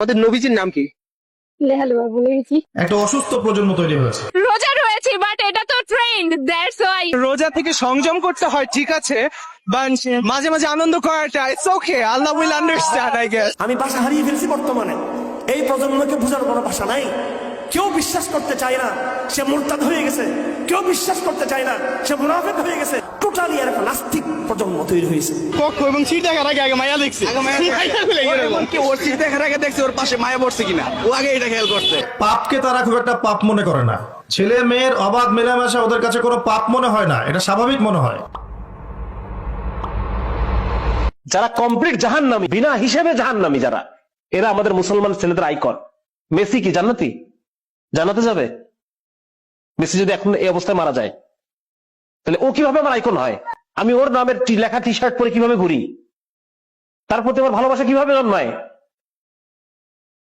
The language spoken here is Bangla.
আমাদের নবীজির নাম কি? লেহাল বাবু গেছি একটা অসুস্থ প্রজন্ম তৈরি হয়েছে। রোজা রয়েছে বাট এটা তো ট্রেন্ড দ্যাটস ওয়াই রোজা থেকে সংযম করতে হয় ঠিক আছে মাঝে মাঝে আনন্দ করাটা it's okay Allah will understand I guess আমি ভাষা হারিয়ে ফেলছি বর্তমানে। এই প্রজন্মকে বোঝার কোনো ভাষা নাই। কেউ বিশ্বাস করতে চায় না সে মোরতাদ হয়ে গেছে। কেউ বিশ্বাস করতে চায় না সে মুনাফেক হয়ে গেছে। প্রজন্ম তৈরি হয়েছে। কক্ষ এবং সিট দেখার আগে আগে মায়া দেখছি। ওর চিঠি দেখার আগে দেখছে ওর পাশে মায়া পড়ছে কিনা। ও আগে এটা খেয়াল করছে। পাপকে তারা খুব একটা পাপ মনে করে না। ছেলে মেয়ের অবাধ মেলামেশা ওদের কাছে কোনো পাপ মনে হয় না। এটা স্বাভাবিক মনে হয়। যারা কমপ্লিট জাহান্নামী বিনা হিসেবে জাহান্নামী যারা এরা আমাদের মুসলমান ছেলেদের আইকন। মেসি কি জান্নাতি? জানাতে যাবে? মেসি যদি এখন এই অবস্থায় মারা যায় তাহলে ও কীভাবে আমার আইকন হয়? আমি ওর নামের লেখা টি শার্ট পরে কীভাবে ঘুরি? তার প্রতি আমার ভালোবাসা কীভাবে জন্মায়